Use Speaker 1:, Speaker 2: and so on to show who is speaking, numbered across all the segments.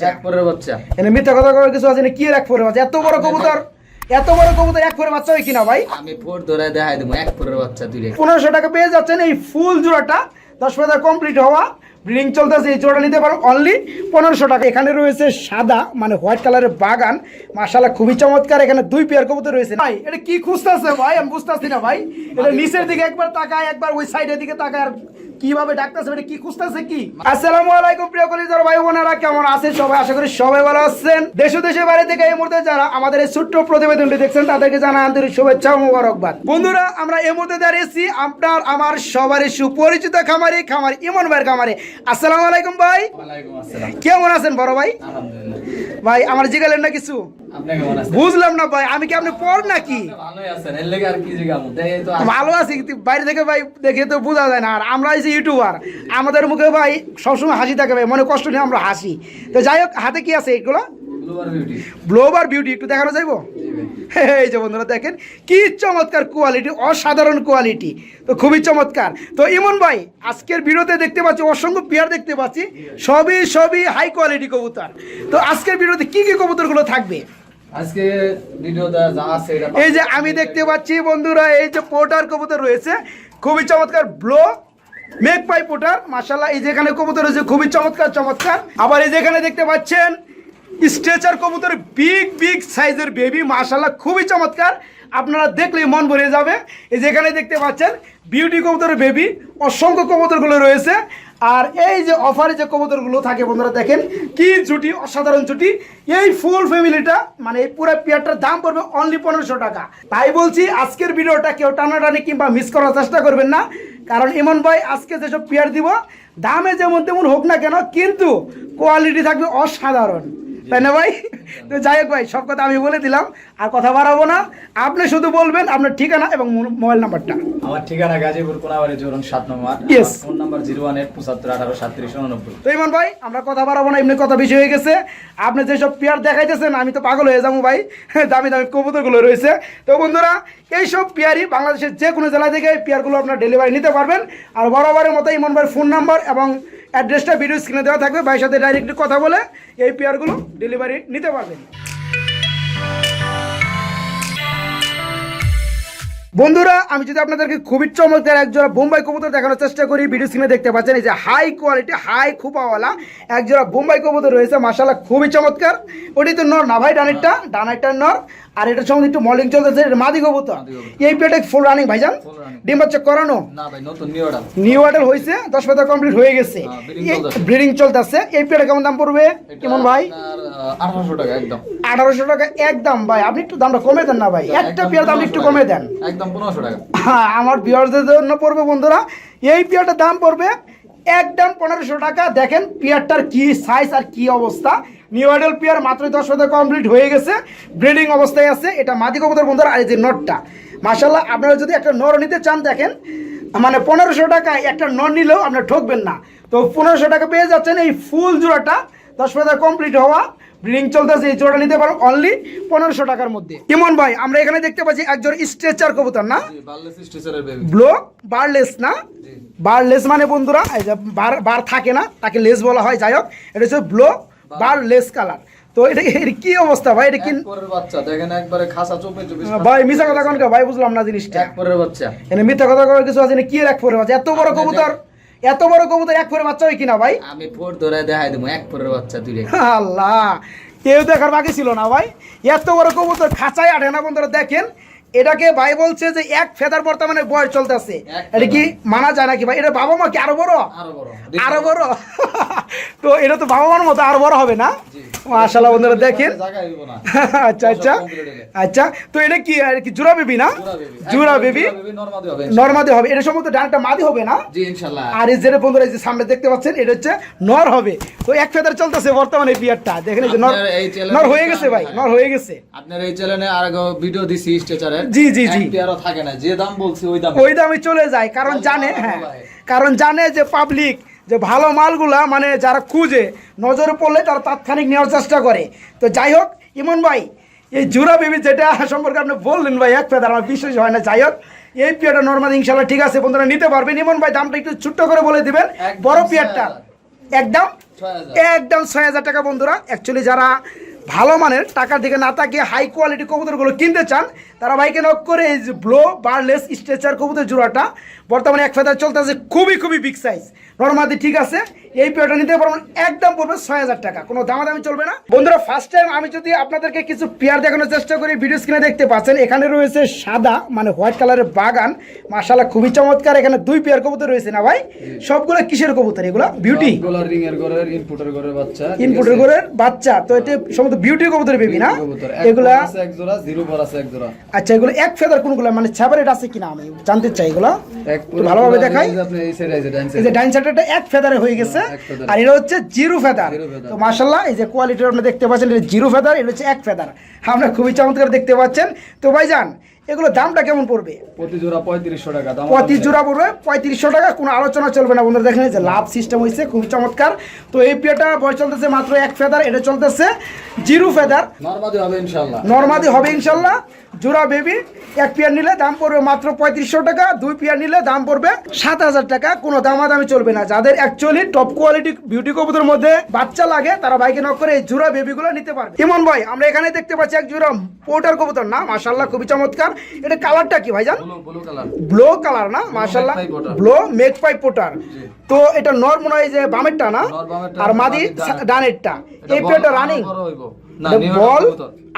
Speaker 1: এক বাচ্চা।
Speaker 2: এনে মিথ্যা কথা করার কিছু আছে না? কি এর বাচ্চা? এত বড় কবুতর? এত বড় কবুতর এক ফোরে বাচ্চা হয় কিনা ভাই?
Speaker 1: আমি ফোর ধরে দেখাই দেবো এক পরের বাচ্চা তুই
Speaker 2: পনেরোশো টাকা পেয়ে যাচ্ছেন এই ফুল জোড়াটা। দশ হাজার কমপ্লিট হওয়া। ব্রিডিং চলতেছে এই জোড়া নিতে পারো অনলি পনেরোশো টাকা। এখানে রয়েছে সাদা মানে হোয়াইট কালারের বাগান। মাশাল্লাহ খুবই চমৎকার। এখানে দুই পেয়ার কবুতর রয়েছে। ভাই এটা কি খুঁজতেছে ভাই? আমি বুঝতেছি না ভাই। এটা নিচের দিকে একবার তাকায় একবার ওই সাইডের দিকে তাকায় আর কীভাবে ডাকতেছে এটা কি খুঁজতেছে কি? আসসালামু আলাইকুম প্রিয় কলিজার ভাই বোনেরা কেমন আছেন সবাই? আশা করি সবাই ভালো আছেন। দেশ দেশের বাইরে থেকে এই মুহূর্তে যারা আমাদের এই ছোট্ট প্রতিবেদনটি দেখছেন তাদেরকে জানা আন্তরিক শুভেচ্ছা ও মোবারকবাদ। বন্ধুরা আমরা এই মুহূর্তে দাঁড়িয়েছি আপনার আমার সবারই সুপরিচিত খামারি খামারি ইমন ভাইয়ের খামারে। আসসালামু আলাইকুম ভাই। কেমন আছেন বড় ভাই?
Speaker 1: আলহামদুলিল্লাহ।
Speaker 2: ভাই আমার জিগালেন না কিছু? বুঝলাম না ভাই আমি কি আপনি পড় নাকি? ভালো আছি বাইরে থেকে ভাই দেখে তো বোঝা যায় না। আর আমরা এই যে ইউটিউবার আমাদের মুখে ভাই সবসময় হাসি থাকে ভাই মনে কষ্ট নিয়ে আমরা হাসি। তো যাই হোক হাতে কি আছে এগুলো?
Speaker 1: ব্লুবার বিউটি
Speaker 2: একটু দেখানো যাইবো? এই যে বন্ধুরা দেখেন কি চমৎকার কোয়ালিটি অসাধারণ কোয়ালিটি তো খুবই চমৎকার। তো ইমন ভাই আজকের ভিডিওতে দেখতে পাচ্ছি অসংখ্য পেয়ার দেখতে পাচ্ছি সবই সবই হাই কোয়ালিটি কবুতর। তো আজকের ভিডিওতে কি কি কবুতরগুলো থাকবে?
Speaker 1: আজকে ভিডিওটা যা আছে
Speaker 2: এই যে আমি দেখতে পাচ্ছি বন্ধুরা এই যে পোটার কবুতর রয়েছে খুবই চমৎকার ব্লো মেঘ পাই পোটার মাসাল্লাহ এই যেখানে কবুতর রয়েছে খুবই চমৎকার চমৎকার। আবার এই যেখানে দেখতে পাচ্ছেন স্ট্রেচার কবুতর, বিগ বিগ সাইজের বেবি মাসাল্লাহ খুবই চমৎকার। আপনারা দেখলেই মন ভরে যাবে। এই যেখানে দেখতে পাচ্ছেন বিউটি কবুতরের বেবি অসংখ্য কবুতরগুলো রয়েছে। আর এই যে অফারে যে কবুতরগুলো থাকে, বন্ধুরা দেখেন, কি জুটি, অসাধারণ জুটি। এই ফুল ফ্যামিলিটা মানে এই পুরো পেয়ারটার দাম পড়বে অনলি পনেরোশো টাকা। তাই বলছি, আজকের ভিডিওটা কেউ টানাটানি কিংবা মিস করার চেষ্টা করবেন না। কারণ ইমন ভাই, আজকে যেসব পেয়ার দিব, দামে যেমন তেমন হোক না কেন, কিন্তু কোয়ালিটি থাকবে অসাধারণ। তাই না ভাই? তো যাই হোক ভাই সব কথা আমি বলে দিলাম আর কথা বাড়াবো না। আপনি শুধু বলবেন আপনার ঠিকানা এবং মোবাইল নাম্বারটা।
Speaker 1: আমার ঠিকানা গাজীপুর কোনাবাড়ি জোরন সাত নম্বর
Speaker 2: Yes.
Speaker 1: Phone number zero one eight পঁচাত্তর আঠারো সাতত্রিশ উননব্বই।
Speaker 2: তো ইমন ভাই আমরা কথা বাড়াবো না এমনি কথা বেশি হয়ে গেছে। আপনি যেসব পেয়ার দেখাইতেছেন আমি তো পাগল হয়ে যাব ভাই। দামি দামি কবুতরগুলো রয়েছে। তো বন্ধুরা এইসব পেয়ারই বাংলাদেশের যে কোনো জেলা থেকে পেয়ারগুলো আপনার ডেলিভারি নিতে পারবেন। আর বরাবরের মতো ইমন ভাইয়ের ফোন নাম্বার এবং অ্যাড্রেসটা ভিডিও স্ক্রিনে দেওয়া থাকবে, ভাইয়ের সাথে ডাইরেক্টলি কথা বলে এই পেয়ারগুলো ডেলিভারি নিতে পারবেন। বন্ধুরা, আমি যদি আপনাদেরকে খুবই চমৎকার একজোড়া বোম্বাই কবুতর দেখানোর চেষ্টা করি ভিডিও স্ক্রিনে দেখতে পাচ্ছেন, এই যে হাই কোয়ালিটি হাই খুপাওয়ালা একজোড়া বোম্বাই কবুতর রয়েছে মাসাল্লাহ খুবই চমৎকার। ওটি তো নর না ভাই, ডানেরটা? ডানেরটার নর। আর এটার সঙ্গে একটু মলিং চলতেছে এটা মাদি কবুতর।
Speaker 1: কবুতর।
Speaker 2: এই পেটে ফুল রানিং ভাইজান? ডিম বাচ্চা করানো?
Speaker 1: না ভাই নতুন নিউটা
Speaker 2: নিউ অর্ডার হয়েছে দশ পাতা কমপ্লিট হয়ে গেছে।
Speaker 1: হ্যাঁ, breeding চলতেছে।
Speaker 2: ব্রিডিং চলতেছে। এই পেটে কেমন দাম পড়বে? কেমন ভাই?
Speaker 1: আঠারোশো টাকা একদম।
Speaker 2: আঠারোশো টাকা একদম ভাই। আপনি একটু দামটা কমে দেন না ভাই। একটা পেয়ার দাম একটু কমে দেন।
Speaker 1: একদম পনেরোশো টাকা।
Speaker 2: হ্যাঁ আমার বিয়ারদের জন্য পড়বে বন্ধুরা। এই পেয়ারটার দাম পড়বে একদম পনেরোশো টাকা। দেখেন, পিয়ারটার কি সাইজ আর কি অবস্থা। নিউ আইডল পিয়ার মাত্র দশ হাজার কমপ্লিট হয়ে গেছে। ব্রিডিং অবস্থায় আছে। এটা মাদি কবুতর বন্ধুরা, আর এই যে নটটা। মাসাল্লাহ আপনারা যদি একটা নর নিতে চান, দেখেন মানে পনেরোশো টাকায় একটা নর নিলেও আপনারা ঠকবেন না। তো পনেরোশো টাকা পেয়ে যাচ্ছেন এই ফুল জোড়াটা। দশ হাজার কমপ্লিট হওয়া। ব্রিডিং চলতেছে এই জোড়া নিতে পারো অনলি পনেরোশো টাকার মধ্যে। কেমন ভাই আমরা এখানে দেখতে পাচ্ছি একজন স্ট্রেচার কবুতর না?
Speaker 1: বার্লেস
Speaker 2: ব্লক বারলেস না?
Speaker 1: জি।
Speaker 2: বার লেস মানে বন্ধুরা বার বার থাকে না তাকে লেস বলা হয় যাই হোক এটা হচ্ছে ব্লো বার লেস কালার তো এটা এর কি অবস্থা ভাই? এটা কি
Speaker 1: বাচ্চা দেখেন একবারে খাসা চোপে চব্বিশ
Speaker 2: ভাই মিশা কথা কোন ভাই বুঝলাম না জিনিসটা।
Speaker 1: এক পরের বাচ্চা।
Speaker 2: এনে মিথ্যা কথা করার কিছু আছে না? কি এক ফোরে বাচ্চা? এত বড় কবুতর। এত বড় কবুতর এক ফোরে বাচ্চা হয় কিনা ভাই?
Speaker 1: আমি ফোর ধরে দেখাই দেবো এক পরের বাচ্চা তুই
Speaker 2: আল্লাহ কেউ দেখার বাকি ছিল না ভাই। এত বড় কবুতর খাঁচাই আটে না বন্ধুরা দেখেন। এটাকে ভাই বলছে যে এক ফেদার বর্তমানে বয়স চলতেছে। এটা কি মানা যায় নাকি ভাই? এটা বাবা মা কি আরও বড়?
Speaker 1: আরও বড়
Speaker 2: তো এটা তো বাবা মার মতো আরও বড় হবে না?
Speaker 1: জি।
Speaker 2: বন্ধুরা দেখেন। আচ্ছা আচ্ছা। আচ্ছা তো এটা কি আর কি জুরা বেবি না? জুরা বেবি।
Speaker 1: নরমাদি হবে
Speaker 2: এটা সম্ভবত ডানটা মাদি হবে না? আর এই যেটা বন্ধুরা যে সামনে দেখতে পাচ্ছেন এটা হচ্ছে নর হবে। তো এক ফেদার চলতেছে বর্তমানে বিয়ারটা দেখেন যে নর হয়ে গেছে ভাই নর হয়ে গেছে।
Speaker 1: আপনার এই চ্যানেলে আর ভিডিও দিছি
Speaker 2: জি, জি, জি।
Speaker 1: আরও থাকে না। যে দাম বলছি ওই দাম।
Speaker 2: ওই দামে চলে যায়। কারণ জানে হ্যাঁ। কারণ জানে যে পাবলিক যে ভালো মালগুলা মানে যারা খুঁজে নজরে পড়লে তারা তাৎক্ষণিক নেওয়ার চেষ্টা করে। তো যাই হোক ইমন ভাই এই জুরা বেবি যেটা সম্পর্কে আপনি বললেন ভাই এক ফেদার আমার বিশ্বাস হয় না। যাই হোক এই পিয়াটা নর্মাল ইনশাল্লাহ ঠিক আছে বন্ধুরা নিতে পারবেন। ইমন ভাই দামটা একটু ছোট্ট করে বলে দিবেন। বড়। পিয়ারটা। একদম? একদম ছয় হাজার টাকা বন্ধুরা। অ্যাকচুয়ালি যারা ভালো মানের টাকার দিকে না তাকিয়ে হাই কোয়ালিটি কবুতরগুলো কিনতে চান তারা বাইকে নক করে এই যে ব্লো বারলেস স্ট্রেচার কবুতর জোড়াটা বর্তমানে এক ফেদার চলতেছে খুবই খুবই বিগ সাইজ নর্মাদি ঠিক আছে এই পেয়ারটা নিতে পারবেন একদম পড়বে ছয় হাজার টাকা কোনো দামাদামি চলবে না। বন্ধুরা ফার্স্ট টাইম আমি যদি আপনাদেরকে কিছু পেয়ার দেখানোর চেষ্টা করি ভিডিও স্ক্রিনে দেখতে পাচ্ছেন এখানে রয়েছে সাদা মানে হোয়াইট কালারের বাগান। মাশাল্লাহ খুবই চমৎকার এখানে দুই পেয়ার কবুতর রয়েছে না ভাই? সবগুলো কিসের কবুতর? এগুলো বিউটি
Speaker 1: ইনপুটের ঘরের বাচ্চা
Speaker 2: ইনপুটের
Speaker 1: আছে?
Speaker 2: বাচ্চা তো এটা সম্ভবত বিউটি কবুতরের বেবি না?
Speaker 1: কবুতর।
Speaker 2: এগুলা
Speaker 1: এক জোড়া জিরো আছে এক জোড়া।
Speaker 2: আচ্ছা এগুলো এক ফেদার কোনগুলো? মানে সেপারেট আছে কিনা আমি জানতে চাই এগুলো। একটু ভালোভাবে দেখাই।
Speaker 1: এই
Speaker 2: যে ডাইন সাইডটা এক ফেদারে হয়ে গেছে। আর এটা হচ্ছে জিরো ফেদার। তো মাশাল্লাহ এই যে কোয়ালিটি আপনি দেখতে পাচ্ছেন এটা জিরো ফেদার এটা হচ্ছে এক ফেদার। আপনারা খুবই চমৎকার দেখতে পাচ্ছেন। তো ভাইজান এগুলো দামটা কেমন পড়বে?
Speaker 1: প্রতি জোড়া পঁয়ত্রিশশো টাকা দাম
Speaker 2: পঁয়ত্রিশ জোড়া পড়বে পঁয়ত্রিশশো টাকা কোনো আলোচনা চলবে না। বন্ধুরা দেখেন যে লাভ সিস্টেম হয়েছে খুবই চমৎকার। তো এই পিয়াটা বয়স চলতেছে মাত্র এক ফেদার এটা চলতেছে জিরো ফেদার।
Speaker 1: নর্মাদি হবে ইনশাল্লাহ
Speaker 2: নর্মাদি হবে ইনশাল্লাহ জোড়া বেবি এক পেয়ার নিলে দাম পড়বে মাত্র পঁয়ত্রিশশো টাকা দুই পেয়ার নিলে দাম পড়বে সাত হাজার টাকা। কোনো দামাদামি চলবে না। যাদের অ্যাকচুয়ালি টপ কোয়ালিটি বিউটি কবুতর মধ্যে বাচ্চা লাগে তারা বাইকে নক করে এই জোড়া বেবিগুলো নিতে পারবে। ইমন ভাই আমরা এখানে দেখতে পাচ্ছি এক জোড়া পোর্টার কবুতর। না মাশাল্লাহ খুবই চমৎকার। এটা কালারটা কি ভাইজান
Speaker 1: ব্লু ব্লু কালার
Speaker 2: না
Speaker 1: potter।
Speaker 2: ব্লো মেক পাই পোটার তো এটা নর মনে হয় যে বামেরটা না? আর মাদি ডানেরটা। এই পেয়ারটা রানিং বল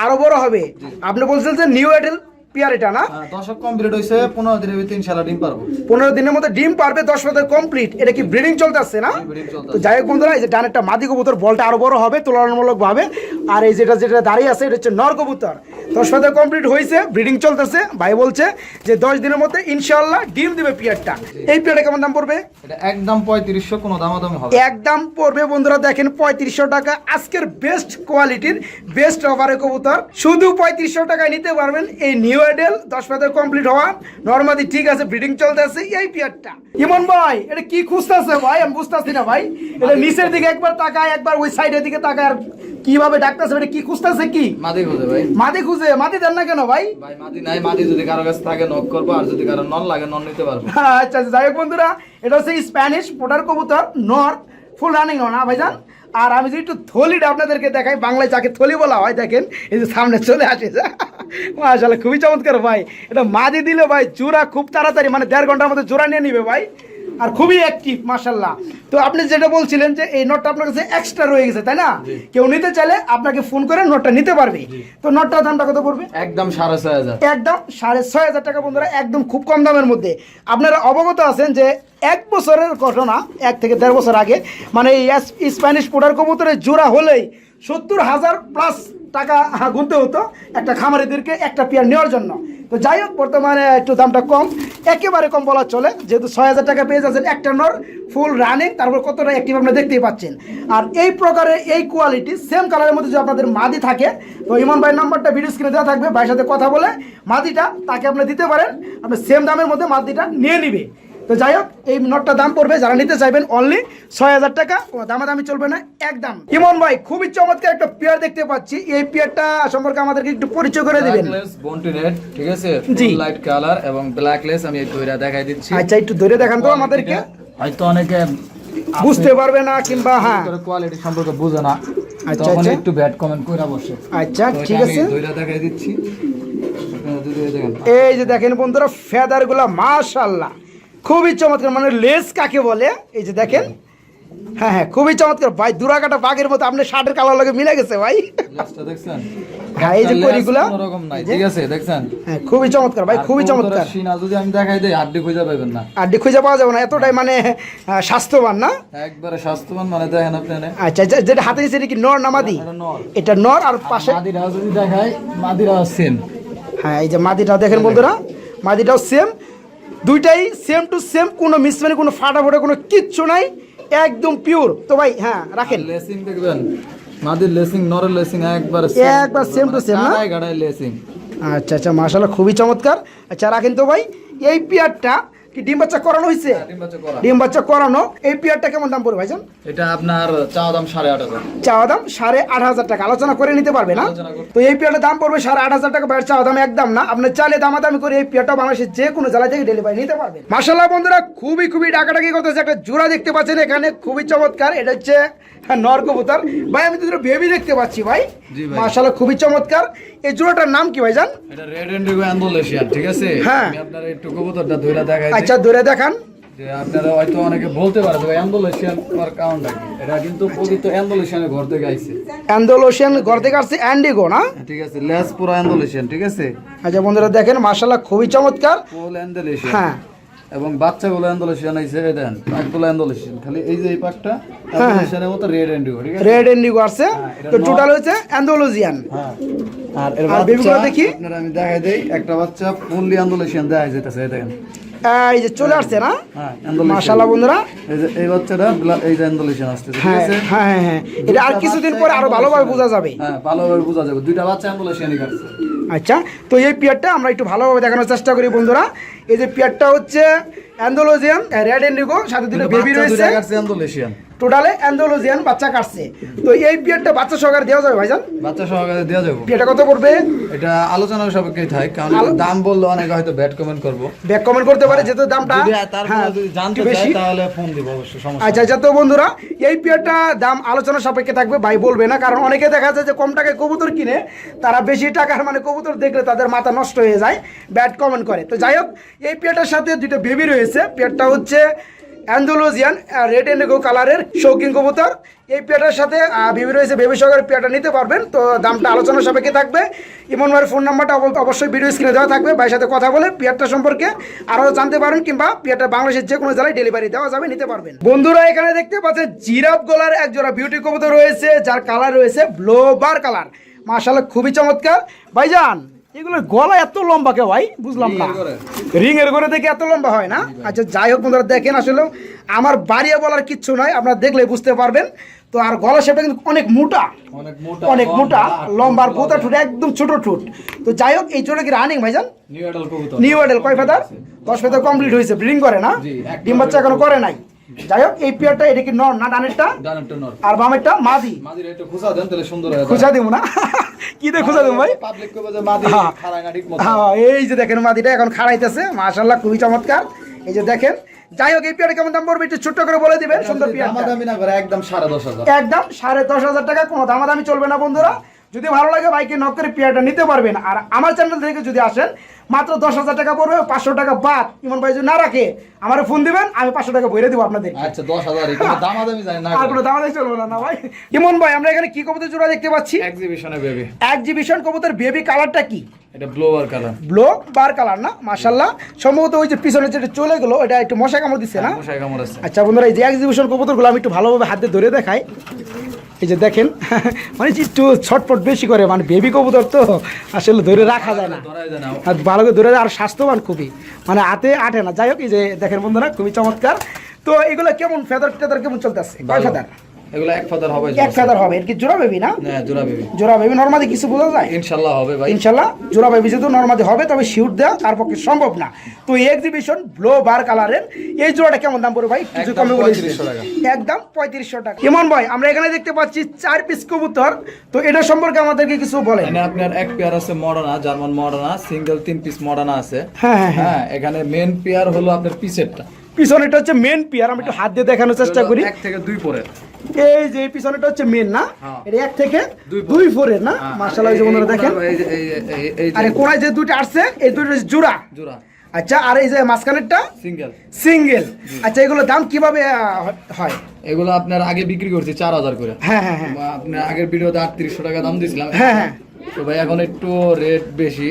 Speaker 2: আরও বড় হবে। আপনি বলছেন যে নিউ এডেল পিয়ার এটা না?
Speaker 1: হ্যাঁ, দশক কমপ্লিট হইছে দিনের ভিতরে ডিম পারব।
Speaker 2: পনেরো দিনের মধ্যে ডিম পারবে দশ মাসের কমপ্লিট এটা কি ব্রিডিং না?
Speaker 1: চলতেছে।
Speaker 2: তো যাই হোক বন্ধুরা এই যে মাদি কবুতর বলটা আরও বড় হবে তুলনামূলক ভাবে আর এই যেটা যেটা দাঁড়িয়ে আছে এটা হচ্ছে নর কবুতর। দশ মাসের কমপ্লিট ব্রিডিং চলতেছে। ভাই বলছে যে দশ দিনের মধ্যে ইনশাল্লাহ ডিম দিবে পিয়ারটা। এই পিয়ারটা কেমন দাম পড়বে?
Speaker 1: এটা একদম পঁয়ত্রিশশো কোনো দামাদামি হবে
Speaker 2: একদম পড়বে বন্ধুরা দেখেন পঁয়ত্রিশশো টাকা। আজকের বেস্ট কোয়ালিটির বেস্ট অফারে কবুতর। শুধু পঁয়ত্রিশশো টাকায় নিতে পারবেন এই নিউ আইডেল দশ পাতার কমপ্লিট হওয়া। নর্মালি ঠিক আছে ব্রিডিং চলতে আছে এই পিয়ারটা। ইমন ভাই এটা কি খুঁজতেছে ভাই? আমি বুঝতেছি না ভাই। এটা নিচের দিকে একবার তাকায় একবার ওই সাইডের দিকে তাকায় আর কীভাবে ডাকতেছে এটা কি খুঁজতেছে কি?
Speaker 1: মাদি খুঁজে ভাই।
Speaker 2: মাদি খুঁজে? মাদি দেন না কেন ভাই?
Speaker 1: ভাই মাদি নাই মাদি যদি কারও কাছে থাকে নক করব আর যদি কারও নন লাগে নন নিতে পারব।
Speaker 2: আচ্ছা আচ্ছা যাই হোক বন্ধুরা এটা হচ্ছে স্প্যানিশ পোটার কবুতর নর ফুল রানিং না ভাইজান? আর আমি যদি একটু থলিটা আপনাদেরকে দেখাই বাংলায় যাকে থলি বলা হয় দেখেন এই যে সামনে চলে আসে। মাশাআল্লাহ খুবই চমৎকার ভাই। এটা মাদি দিলে ভাই জোড়া খুব তাড়াতাড়ি মানে দেড় ঘণ্টার মধ্যে জোড়া নিয়ে নিবে ভাই। আর খুবই অ্যাক্টিভ মাশাল্লাহ তো আপনি যেটা বলছিলেন যে এই নোটটা আপনার কাছে এক্সট্রা রয়ে গেছে তাই না? কেউ নিতে চাইলে আপনাকে ফোন করে নোটটা নিতে পারবে। তো নোটটার দামটা কত পড়বে?
Speaker 1: একদম সাড়ে ছয় হাজার।
Speaker 2: একদম সাড়ে ছয় হাজার টাকা বন্ধুরা একদম খুব কম দামের মধ্যে। আপনারা অবগত আছেন যে এক বছরের ঘটনা এক থেকে দেড় বছর আগে মানে এই স্প্যানিশ পোটার কবুতরের জোড়া হলেই সত্তর হাজার প্লাস টাকা গুনতে হতো একটা খামারিদেরকে, একটা পেয়ার নেওয়ার জন্য। তো যাই হোক, বর্তমানে একটু দামটা কম। একেবারে কম বলা চলে, যেহেতু ছয় হাজার টাকা পেয়ে যাচ্ছেন একটা নর ফুল রানিং তারপর কতটা অ্যাক্টিভ আপনারা দেখতেই পাচ্ছেন। আর এই প্রকারের এই কোয়ালিটি সেম কালারের মধ্যে যদি আপনাদের মাদি থাকে, তো ইমন ভাইয়ের নাম্বারটা ভিডিও স্ক্রিনে দেওয়া থাকবে, ভাইয়ের সাথে কথা বলে মাদিটা তাকে আপনি দিতে পারেন, আপনি সেম দামের মধ্যে মাদিটা নিয়ে নিবে। তো যাই হোক এই নটটা দাম পড়বে যারা নিতে চাইবেন অনলি ছয় হাজার টাকা। কোনো দামাদামি চলবে না একদম। ইমন ভাই খুবই চমৎকার একটা পেয়ার দেখতে পাচ্ছি। এই পেয়ারটা সম্পর্কে আমাদেরকে একটু পরিচয় করে দিবেন।
Speaker 1: ব্ল্যাকলেস বন্টি রেড ঠিক আছে?
Speaker 2: জি।
Speaker 1: লাইট কালার এবং ব্ল্যাকলেস আমি এই দেখাই দিচ্ছি।
Speaker 2: আচ্ছা একটু ধরে দেখান তো আমাদেরকে।
Speaker 1: হয়তো অনেকে
Speaker 2: বুঝতে পারবে না কিংবা হ্যাঁ।
Speaker 1: কোয়ালিটি সম্পর্কে বুঝে না।
Speaker 2: আচ্ছা, আচ্ছা।
Speaker 1: একটু ব্যাড কমেন্ট করে বসে।
Speaker 2: আচ্ছা ঠিক আছে।
Speaker 1: দইরা দেখাই দিচ্ছি। এই
Speaker 2: এই যে দেখেন বন্ধুরা ফেদারগুলা মাশাল্লাহ খুবই চমৎকার মানে লেস কাকে বলে? এই যে দেখেন। হ্যাঁ হ্যাঁ খুবই চমৎকার। ভাই দুরাকাটা বাঘের মতো আপনার শার্টের কালার লাগে মিলে গেছে ভাই।
Speaker 1: দেখছেন?
Speaker 2: হ্যাঁ, এই যে
Speaker 1: ঠিক আছে দেখছেন?
Speaker 2: হ্যাঁ খুবই চমৎকার ভাই খুবই চমৎকার।
Speaker 1: সিনা যদি আমি দেখাই দেই হাড্ডি খুঁজে পাবেন না।
Speaker 2: আর খুঁজে পাওয়া যাবে না এতটাই মানে স্বাস্থ্যবান না?
Speaker 1: একবারে স্বাস্থ্যবান মানে দেখেন আপনি
Speaker 2: আচ্ছা আচ্ছা, যেটা হাতে নিচে কি নর না মাদি?
Speaker 1: এটা নর।
Speaker 2: আর পাশে
Speaker 1: মাদিরাও যদি দেখাই মাদিরাও সেম
Speaker 2: হ্যাঁ এই যে মাদিটাও দেখেন বন্ধুরা মাদিটাও সেম দুইটাই সেম টু সেম কোনো মিসমানে কোনো ফাটাফাটা কোনো কিচ্ছু নাই একদম পিওর তো ভাই হ্যাঁ রাখেন।
Speaker 1: লেসিং দেখবেন মাদির লেসিং নরের লেসিং একবার
Speaker 2: একবার সেম টু সেম না?
Speaker 1: গাড়ায় লেসিং
Speaker 2: আচ্ছা আচ্ছা মাশাআল্লাহ খুবই চমৎকার। আচ্ছা রাখেন তো ভাই এই পেয়ারটা কি ডিম বাচ্চা করানো হয়েছে
Speaker 1: হ্যাঁ, ডিম বাচ্চা
Speaker 2: করানো। এই পেয়ারটা কেমন দাম পড়বে ভাইজান?
Speaker 1: এটা আপনার চাওয়া দাম সাড়ে আট হাজার।
Speaker 2: চাওয়া দাম সাড়ে আট হাজার টাকা। আলোচনা করে নিতে পারবে না? তো এই পেয়ারটার দাম পড়বে সাড়ে আট হাজার টাকা। বাইরের চাওয়া দাম একদম না। আপনার চালে দামাদামি করে এই পেয়ারটা বাংলাদেশের যে কোনো জেলা থেকে ডেলিভারি নিতে পারবেন। মাসাল্লাহ বন্ধুরা খুবই খুবই ডাকাডাকি করতেছে। একটা জোড়া দেখতে পাচ্ছেন এখানে। খুবই চমৎকার। এটা হচ্ছে নর কবুতর ভাই আমি তো দুটো বেবি দেখতে পাচ্ছি ভাই। খুবই চমৎকার। এই জোড়াটার নাম কি ভাই জান
Speaker 1: এটা রেড অ্যান্ডোলেশিয়ান ঠিক আছে?
Speaker 2: হ্যাঁ।
Speaker 1: আমি আপনার একটু কবুতরটা ধরে দেখাই
Speaker 2: আচ্ছা ধরে দেখান।
Speaker 1: যে আপনারা হয়তো অনেকে বলতে পারে যে অ্যান্ডোলেশিয়ান করার কারণটা কি? এটা কিন্তু প্রকৃত অ্যান্ডোলেশিয়ানের ঘর থেকে আইছে।
Speaker 2: অ্যান্ডোলোশিয়ান ঘর থেকে আসছে অ্যান্ডিগো না?
Speaker 1: ঠিক আছে লেস পুরো অ্যান্ডোলেশিয়ান ঠিক আছে?
Speaker 2: আচ্ছা বন্ধুরা দেখেন মাসাল্লাহ খুবই চমৎকার।
Speaker 1: ফুল অ্যান্ডোলেশিয়ান
Speaker 2: হ্যাঁ।
Speaker 1: এবং বাচ্চাগুলো অ্যান্ডোলেশিয়ান আইছে দেন পাকগুলো অ্যান্ডোলেশিয়ান খালি এই যে এই পাকটা অ্যান্ডোলেশিয়ানের মতো রেড এন্ডিগো ঠিক আছে?
Speaker 2: রেড এন্ডিগো আসছে
Speaker 1: হ্যাঁ,
Speaker 2: তো টোটাল হচ্ছে অ্যান্ডোলোজিয়ান
Speaker 1: হ্যাঁ। আর এর বাচ্চা
Speaker 2: দেখি?
Speaker 1: আপনারা আমি দেখাই দেই একটা বাচ্চা ফুললি অ্যান্ডোলেশিয়ান দেখা যাইতেছে দেখেন।
Speaker 2: এই যে চলে আসছে না?
Speaker 1: হ্যাঁ
Speaker 2: মাশাল্লাহ বন্ধুরা।
Speaker 1: এই যে এই বাচ্চাটা এই যে অ্যান্ডোলেশিয়ান আসতেছে ঠিক
Speaker 2: হ্যাঁ
Speaker 1: আছে?
Speaker 2: হ্যাঁ হ্যাঁ হ্যাঁ। এটা আর কিছুদিন পর আরও ভালোভাবে বোঝা যাবে।
Speaker 1: হ্যাঁ ভালোভাবে বোঝা যাবে। দুইটা বাচ্চা অ্যান্ডোলেশিয়ানই কাটছে।
Speaker 2: আচ্ছা তো এই পিয়ারটা আমরা একটু ভালোভাবে দেখানোর চেষ্টা করি বন্ধুরা। এই যে পিয়ারটা হচ্ছে অ্যান্ডোলোজিয়ান রেড এন্ডিগো সাথে দুটো বেবি রয়েছে।
Speaker 1: অ্যান্ডোলেশিয়ান।
Speaker 2: টোটালে অ্যান্ডোলোজিয়ান বাচ্চা কাটছে। তো এই পিয়ারটা বাচ্চা সহকারে দেওয়া যাবে ভাইজান?
Speaker 1: বাচ্চা সহকারে দেওয়া যাবে।
Speaker 2: পিয়ারটা কত পড়বে?
Speaker 1: এটা আলোচনার সাপেক্ষেই থাকে কারণ দাম বললে অনেকে হয়তো ব্যাড কমেন্ট করব।
Speaker 2: ব্যাক কমেন্ট করতে পারে যেহেতু দামটা
Speaker 1: যদি তারপরে
Speaker 2: হ্যাঁ,
Speaker 1: যদি জানতে চাই তাহলে ফোন দিব অবশ্যই সমস্যা
Speaker 2: আচ্ছা আচ্ছা তো বন্ধুরা এই পেয়ারটা দাম আলোচনা সাপেক্ষে থাকবে ভাই বলবে না কারণ অনেকে দেখা যায় যে কম টাকায় কবুতর কিনে তারা বেশি টাকার মানে কবুতর দেখলে তাদের মাথা নষ্ট হয়ে যায় ব্যাড কমেন্ট করে। তো যাই হোক এই পেয়ারটার সাথে দুটো বেবি রয়েছে পেয়ারটা হচ্ছে অ্যান্ডোলোজিয়ান রেড এন্ডেগো কালারের শৌখিন কবুতর। এই পেয়ারটার সাথে বেবি রয়েছে বেবি সহকারে পেয়ারটা নিতে পারবেন। তো দামটা আলোচনা সাপেক্ষে থাকবে। ইমন ভাইয়ের ফোন নাম্বারটা অবশ্যই ভিডিও স্ক্রিনে দেওয়া থাকবে। ভাইয়ের সাথে কথা বলে পেয়ারটা সম্পর্কে আরও জানতে পারেন কিংবা পেয়ারটা বাংলাদেশের যে কোনো জেলায় ডেলিভারি দেওয়া যাবে, নিতে পারবেন। বন্ধুরা, এখানে দেখতে পাচ্ছেন জিরাফ গলার এক জোড়া বিউটি কবুতর রয়েছে, যার কালার রয়েছে ব্লোবার কালার মাশাআল্লাহ, খুবই চমৎকার। ভাইজান এগুলোর গলা এত লম্বা কে ভাই? বুঝলাম না। রিং এর করে দেখে এত লম্বা হয় না? আচ্ছা যাই হোক বন্ধুরা দেখেন আসলে আমার বাড়িয়ে বলার কিচ্ছু নয় আপনারা দেখলে বুঝতে পারবেন। তো আর গলা সেটা কিন্তু অনেক মোটা।
Speaker 1: অনেক মোটা লম্বা,
Speaker 2: লম্বার বোতা ঠুট একদম ছোট ঠুট। তো যাই হোক এই চোটা কি রানিং ভাইজান
Speaker 1: নিউ
Speaker 2: নিউ এডেল কয় ফেদার দশ ফেদার কমপ্লিট হয়েছে ব্রিডিং করে না? ডিম বাচ্চা এখনও করে নাই? যাই হোক এই পিয়ারটা এটা কি নর না ডানেরটা?
Speaker 1: ডান নর।
Speaker 2: আর বামেরটা মাদি।
Speaker 1: মাদির একটু খুঁজা দেন তাহলে সুন্দর হয়ে
Speaker 2: খুঁজা দিব না? কি দিয়ে খুঁজা দেবো ভাই?
Speaker 1: পাবলিক কবে যে মাদি
Speaker 2: হ্যাঁ।
Speaker 1: না ঠিক মতো
Speaker 2: হ্যাঁ এই যে দেখেন মাদিটা এখন খাড়াইতেছে। মাশাল্লাহ খুবই চমৎকার। এই যে দেখেন যাই হোক এই পিয়ারটা কেমন দাম পড়বে একটু ছোট্ট করে বলে দিবেন সুন্দর পিয়ারটা।
Speaker 1: দামাদামি না করে একদম সাড়ে দশ হাজার।
Speaker 2: একদম সাড়ে দশ হাজার টাকা কোনো দামাদামি চলবে না বন্ধুরা। যদি ভালো লাগে বাইকে নক করে পেয়ারটা নিতে পারবেন। আর আমার চ্যানেল থেকে যদি আসেন মাত্র দশ হাজার টাকা পড়বে পাঁচশো টাকা বাদ। ইমন ভাই যদি না রাখে আমার ফোন দিবেন আমি পাঁচশো টাকা ভরে দেবো আপনাদের।
Speaker 1: আচ্ছা দশ হাজার কোনো দামাদামি জানি না
Speaker 2: আর কোনো দামাদামি চলবে না না ভাই। ইমন ভাই আমরা এখানে কি কবুতর জোড়া দেখতে পাচ্ছি?
Speaker 1: এক্সিবিশনে বেবি
Speaker 2: এক্সিবিশন কবুতর বেবি কালারটা কি?
Speaker 1: এটা blower colour
Speaker 2: blue bar colour না মাশাল্লাহ সম্ভবত ওই যে পিছনে যেটা চলে গেলো এটা একটু মশা কামড় দিচ্ছে না?
Speaker 1: মশাই কামড় আছে
Speaker 2: আচ্ছা বন্ধুরা এই যে এক্সিবিশন কবুতরগুলো আমি একটু ভালোভাবে হাতে ধরে দেখাই। এই যে দেখেন মানে একটু ছটপট বেশি করে মানে বেবি কবুতর তো আসলে ধরে রাখা যায় না।
Speaker 1: ধরাই যায় না।
Speaker 2: আর ভালো করে ধরে আর স্বাস্থ্যবান খুবই। মানে হাতে আটে না। যাই হোক এই যে দেখেন বন্ধুরা খুবই চমৎকার। তো এগুলো কেমন ফেদার টেদার কেমন চলতেছে? কয় ফেদার
Speaker 1: এগুলো এক ফাদার হবে
Speaker 2: এক ফেদার হবে। কি জোড়া বেবি না?
Speaker 1: হ্যাঁ জোড়া বেবি
Speaker 2: জোড়া বেবি নর্মালি কিছু বোঝা যায়?
Speaker 1: ইনশাল্লাহ হবে ভাই।
Speaker 2: ইনশাল্লাহ জোড়া বেবি যেহেতু নর্মালি হবে তবে শিউট দেওয়া তার পক্ষে সম্ভব না। তো এই এক্সিবিশন ব্লো বার কালারের এই জোড়াটা কেমন দাম পড়বে ভাই? কিছু কমে বলে
Speaker 1: টাকা।
Speaker 2: একদম পঁয়ত্রিশশো টাকা। ইমন ভাই আমরা এখানে দেখতে পাচ্ছি চার পিস কবুতর। তো এটা সম্পর্কে আমাদেরকে কিছু বলেন।
Speaker 1: এখানে আপনার এক পেয়ার আছে মডার্না জার্মান মডার্না সিঙ্গেল তিন পিস মডার্না আছে।
Speaker 2: হ্যাঁ হ্যাঁ হ্যাঁ।
Speaker 1: হ্যাঁ এখানে মেন পেয়ার হলো আপনার পিসেরটা।
Speaker 2: পিছনেটা হচ্ছে মেন পিয়ার আমি একটু হাত দিয়ে দেখানোর চেষ্টা করি।
Speaker 1: এক থেকে দুই পরের।
Speaker 2: এই যে পিছনেটা হচ্ছে মেন না?
Speaker 1: হ্যাঁ।
Speaker 2: এটা এক থেকে
Speaker 1: দুই
Speaker 2: ফোরের না? মার্শাল্লাহ যে বন্ধুরা দেখেন। আরে কোনায় যে দুইটা আসছে এই দুইটা জোড়া।
Speaker 1: জোড়া।
Speaker 2: আচ্ছা আর এই যে মাঝখানেরটা?
Speaker 1: সিঙ্গেল
Speaker 2: সিঙ্গেল আচ্ছা এগুলো দাম কীভাবে হয়?
Speaker 1: এগুলো আপনার আগে বিক্রি করছি চার হাজার করে।
Speaker 2: হ্যাঁ হ্যাঁ হ্যাঁ।
Speaker 1: আপনার আগের ভিডিওতে আটত্রিশশো টাকা দাম দিয়েছিলাম
Speaker 2: হ্যাঁ, হ্যাঁ।
Speaker 1: তো ভাই এখন একটু রেট বেশি।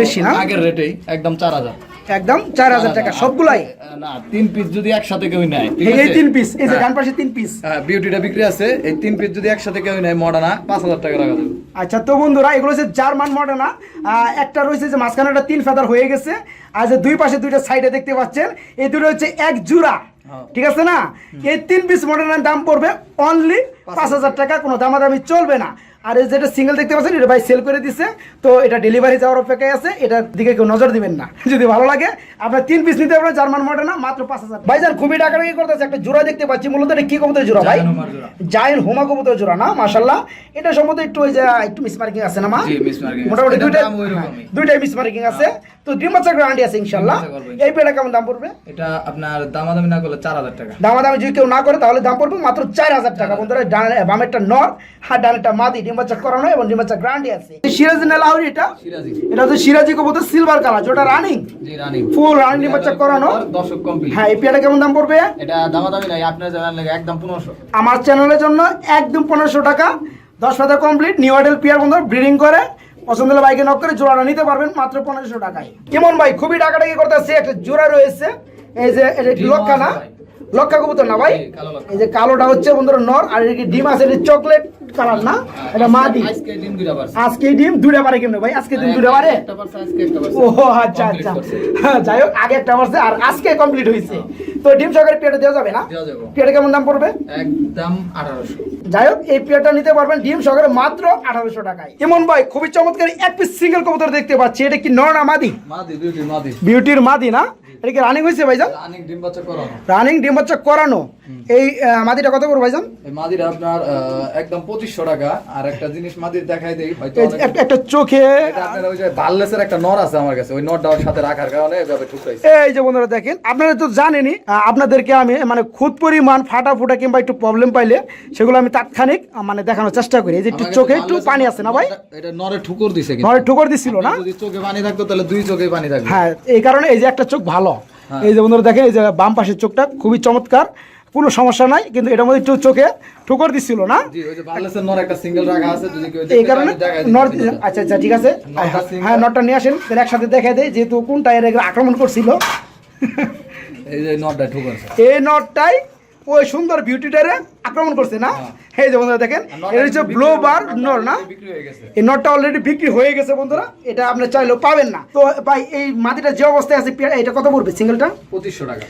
Speaker 2: বেশি না?
Speaker 1: আগের রেটেই একদম চার হাজার।
Speaker 2: একদম চার হাজার টাকা সবগুলাই।
Speaker 1: না তিন পিস যদি একসাথে কেউ নেয়
Speaker 2: এই তিন পিস এই যে
Speaker 1: হ্যাঁ।
Speaker 2: ডান পাশে তিন পিস
Speaker 1: হ্যাঁ বিউটিটা বিক্রি আছে এই তিন পিস যদি একসাথে কেউ নেয় পাঁচ হাজার টাকা রাখা যাবে।
Speaker 2: আচ্ছা তো বন্ধুরা এগুলো হচ্ছে জার্মান মডেনা একটা রয়েছে যে মাঝখানেটা তিন ফেদার হয়ে গেছে আর যে দুই পাশে দুইটা সাইডে দেখতে পাচ্ছেন এই দুটো হচ্ছে এক জোড়া
Speaker 1: হ্যাঁ।
Speaker 2: ঠিক আছে না? এই তিন পিস মডেলের দাম পড়বে অনলি পাঁচ হাজার টাকা কোনো দামাদামি চলবে না। আর এই যেটা সিঙ্গেল দেখতে পাচ্ছেন এটা ভাই সেল করে দিছে। তো এটা ডেলিভারি যাওয়ার অপেক্ষায় আছে এটার দিকে কেউ নজর দিবেন না। যদি ভালো লাগে আপনার তিন পিস নিতে পারবেন জার্মান মডেল না মাত্র পাঁচ হাজার। ভাই যান খুবই টাকা কি করতেছে একটা জোড়া দেখতে পাচ্ছি মূলত এটা কি কবুতর জোড়া ভাই?
Speaker 1: জায়ান
Speaker 2: হোমা কবুতর জোড়া না? মাশাল্লাহ এটা সম্ভবত একটু ওই যে একটু মিস মার্কিং আছে না মা। মোটামুটি দুইটা দুইটাই মিস মার্কিং আছে। তো ডিম বাচ্চা গ্যারান্টি আছে ইনশাল্লাহ এই পেটা কেমন দাম পড়বে?
Speaker 1: এটা আপনার দামাদামি না করলে চার হাজার টাকা।
Speaker 2: দামাদামি যদি কেউ না করে তাহলে দাম পড়বে মাত্র চার হাজার টাকা। বন্ধুরা বামেরটা নর আর ডানেরটা মাদি ডিম বাচ্চা করানো এবং আছে। সিরাজি এটা? এটা তো সিরাজি কবুতর সিলভার কালার যেটা রানিং ফুল রানিং ডিম করানো।
Speaker 1: দর্শক কমপ্লিট
Speaker 2: হ্যাঁ এই পেয়াটা কেমন দাম পড়বে?
Speaker 1: এটা দামাদামি নাই আপনার জানার লাগে একদম পনেরোশো।
Speaker 2: আমার চ্যানেলের জন্য একদম পনেরোশো টাকা। দশ পাতা কমপ্লিট নিউ আইডেল পিয়ার বন্ধু ব্রিডিং করে পছন্দ হলে বাইকে নক করে জোড়াটা নিতে পারবেন মাত্র পনেরোশো টাকায়। কেমন ভাই? খুবই টাকাটাকি করতেছে একটা জোড়া রয়েছে। এই যে এটা লক্ষা না। লক্ষা কবুতর না ভাই। এই যে কালোটা হচ্ছে বন্ধুরা নর আর কি ডিম আছে এটা চকলেট কালার না? এটা
Speaker 1: দুইটা পারছে।
Speaker 2: আজকে ডিম দুইটা পারে কেমনে ভাই আজকে দিন দুইটা পারে? ও আচ্ছা আচ্ছা। হ্যাঁ, যাই হোক আগে একটা পারছে আর আজকে কমপ্লিট হয়েছে। তো ডিম সহকারে পেটে দেওয়া যাবে না। পেটে কেমন দাম পড়বে?
Speaker 1: একদম আঠারোশো।
Speaker 2: যাই হোক এই পেয়ারটা নিতে পারবেন ডিম সহকারে মাত্র আঠারোশো টাকায়। এমন ভাই খুবই চমৎকার এক পিস সিঙ্গেল কবুতর দেখতে পাচ্ছি। এটা কি নর না মাদি? বিউটির মাদি না? এটা কি রানিং হয়েছে ভাইজান?
Speaker 1: রানিং ডিম বাচ্চা করানো।
Speaker 2: রানিং ডিম বাচ্চা করানো। এই মাদিটা কত করে ভাইজান?
Speaker 1: এই মাদির আপনার একদম পঁচিশশো টাকা। আর একটা জিনিস মাদির দেখাই দেই হয়তো
Speaker 2: একটা- চোখে
Speaker 1: আপনার ওই যে একটা নর আছে আমার কাছে ওই নরটা সাথে রাখার কারণে এভাবে ঠুকরাইছে
Speaker 2: এই যে বন্ধুরা দেখেন আপনারা তো জানেনই আপনাদেরকে আমি মানে খুদ পরিমাণ ফাটা ফুটা কিংবা একটু প্রবলেম পাইলে সেগুলো আমি তাৎক্ষণিক মানে দেখানোর চেষ্টা করি। এই যে একটু চোখে একটু পানি আছে না ভাই?
Speaker 1: এটা নরে ঠুকুর দিছে কিন্তু।
Speaker 2: নয় ঠোকর দিছিল না?
Speaker 1: যদি চোখে পানি থাকতো তাহলে দুই চোখে পানি থাকবে।
Speaker 2: হ্যাঁ এই কারণে এই যে একটা চোখ ভালো। এই যে বন্ধুরা দেখেন এই যে বাম পাশের চোখটা খুবই চমৎকার। কোনো সমস্যা নাই কিন্তু এটার মধ্যে একটু চোখে ঠোকর দিছিল না? এই কারণে। আচ্ছা আচ্ছা ঠিক আছে। হ্যাঁ নটটা নিয়ে আসেন তাহলে একসাথে দেখা দেয় যেহেতু কোন এর আক্রমণ করছিল।
Speaker 1: এই
Speaker 2: নটটাই ওই সুন্দর বিউটিটারে আক্রমণ করছে না? এই যে বন্ধুরা দেখেন এটা হচ্ছে ব্লো বার নর না?
Speaker 1: হয়ে
Speaker 2: এই নটটা অলরেডি বিক্রি হয়ে গেছে বন্ধুরা এটা আপনি চাইলেও পাবেন না। তো ভাই এই মাটিটা যে অবস্থায় আছে এটা কত পড়বে সিঙ্গেলটা?
Speaker 1: পঁচিশশো টাকা।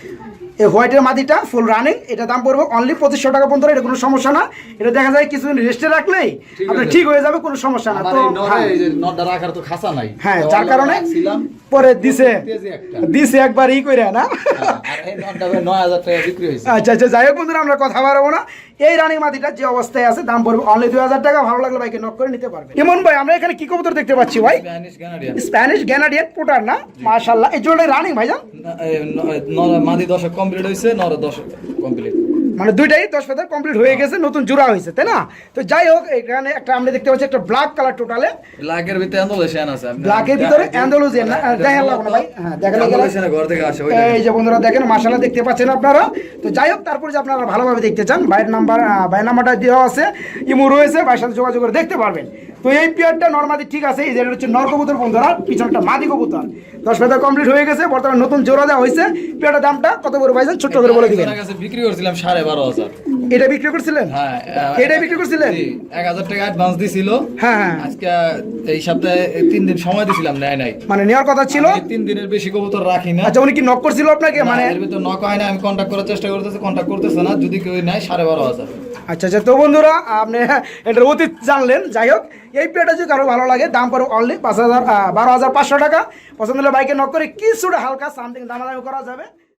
Speaker 2: এই হোয়াইটের মাদিটা ফুল রানিং এটা দাম পড়বে অনলি পঁচিশশো টাকা পর্যন্ত এটা কোনো সমস্যা না। এটা দেখা যায় কিছুদিন রেস্টে রাখলেই আপনার ঠিক হয়ে যাবে কোনো সমস্যা না। তো হ্যাঁ,
Speaker 1: এই যে নরটা রাখার তো খাসা নাই।
Speaker 2: হ্যাঁ যার কারণে পরে দিছে দিছে একবার ই করে না?
Speaker 1: হ্যাঁ,
Speaker 2: আচ্ছা আচ্ছা যাই হোক বন্ধুরা আমরা কথা বাড়াবো না। এই রানিং মাটিটা যে অবস্থায় আছে দাম পড়বে অনলি দুই হাজার টাকা। ভালো লাগলে ভাইকে নক করে নিতে পারবে এমন ভাই আমরা এখানে কি কবুতর দেখতে পাচ্ছি ভাই?
Speaker 1: স্প্যানিশ
Speaker 2: গ্যানাডিয়ান পোটার না? মাশাল্লাহ এই জন্য রানিং ভাই
Speaker 1: যান মাদি দশক কমপ্লিট হয়েছে নর দশক কমপ্লিট
Speaker 2: মানে দুইটাই দশ পাতার কমপ্লিট হয়ে গেছে নতুন জোড়া হয়েছে তাই না? তো যাই হোক এখানে একটা আমরা দেখতে পাচ্ছি একটা ব্ল্যাক কালার টোটালে
Speaker 1: ব্ল্যাকের ভিতরে অ্যান্ডোলেশন আছে
Speaker 2: ব্ল্যাকের ভিতরে অ্যান্ডালুজিয়ান না দেখা লাগবে না ভাই। হ্যাঁ দেখা লাগবে
Speaker 1: ঘর থেকে আসে
Speaker 2: এই যে বন্ধুরা দেখেন মাসালা দেখতে পাচ্ছেন আপনারা। তো যাই হোক তারপরে যে আপনারা ভালোভাবে দেখতে চান ভাইয়ের নাম্বার ভাইয়ের নাম্বারটা দেওয়া আছে ইমো রয়েছে ভাইয়ের সাথে যোগাযোগ করে দেখতে পারবেন। তো এই পেয়ারটা নর্মালি ঠিক আছে এই যে এটা হচ্ছে নর কবুতর বন্ধুরা পিছনটা মাদি কবুতর। দশ পেতা কমপ্লিট হয়ে গেছে বর্তমানে নতুন জোড়া দেওয়া হয়েছে। পেয়ারটার দামটা কত করে ভাইজান? ছোট্ট করে বলে দিবেন।
Speaker 1: বিক্রি করছিলাম সাড়ে বারো হাজার।
Speaker 2: এটা বিক্রি করছিলেন?
Speaker 1: হ্যাঁ
Speaker 2: এটা বিক্রি করছিলেন?
Speaker 1: এক হাজার টাকা অ্যাডভান্স দিছিল।
Speaker 2: হ্যাঁ হ্যাঁ।
Speaker 1: আজকে এই সপ্তাহে তিন দিন সময় দিছিলাম নেয় নাই।
Speaker 2: মানে নেওয়ার কথা ছিল?
Speaker 1: তিন দিনের বেশি কবুতর রাখি না।
Speaker 2: আচ্ছা উনি কি নক করছিল আপনাকে? মানে
Speaker 1: এর ভিতর নক হয় না আমি কন্ট্যাক্ট করার চেষ্টা করতেছি কন্ট্যাক্ট করতেছে না। যদি কেউ নেয় সাড়ে বারো হাজার।
Speaker 2: আচ্ছা আচ্ছা তো বন্ধুরা আপনি এটার অতীত জানলেন। যাই হোক এই পেটা যদি কারও ভালো লাগে দাম পড়ে অনলি পাঁচ হাজার বারো হাজার পাঁচশো টাকা। পছন্দ হলে বাইকে নক করে কিছুটা হালকা সামথিং দামাদামি করা যাবে।